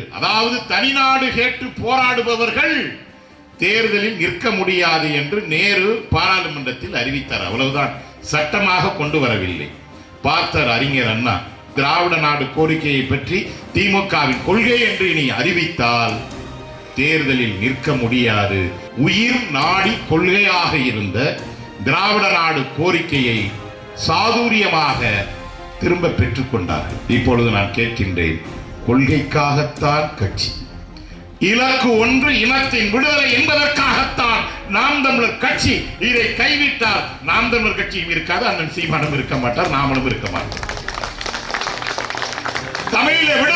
அதாவது தனிநாடு கேட்டு போராடுபவர்கள் தேர்தலில் நிற்க முடியாது என்று நேரு பாராளுமன்றத்தில் அறிவித்தார். அவ்வளவுதான். சட்டமாக கொண்டு வரவில்லை. பார்த்தார் அறிஞர் அண்ணா திராவிட நாடு கோரிக்கையை பற்றி திமுகவின் கொள்கை என்று இனி அறிவித்தால் தேர்தலில் நிற்க முடியாது. உயிர் நாடி கொள்கையாக இருந்த திராவிட நாடு கோரிக்கையை சாதுரியமாக திரும்ப பெற்றுக்கொண்டார்கள் இப்பொழுது நான் கேட்கின்றேன் கொள்கைக்காகத்தான் கட்சி. இலக்கு ஒன்று இனத்தின் விடுதலை என்பதற்காகத்தான் நாம் தமிழர் கட்சி இதை கைவிட்டால் நாம் தமிழர் கட்சியும் இருக்காது அண்ணன் சீமானும் இருக்க மாட்டார் நாமளும் இருக்க மாட்டோம். தமிழ விடு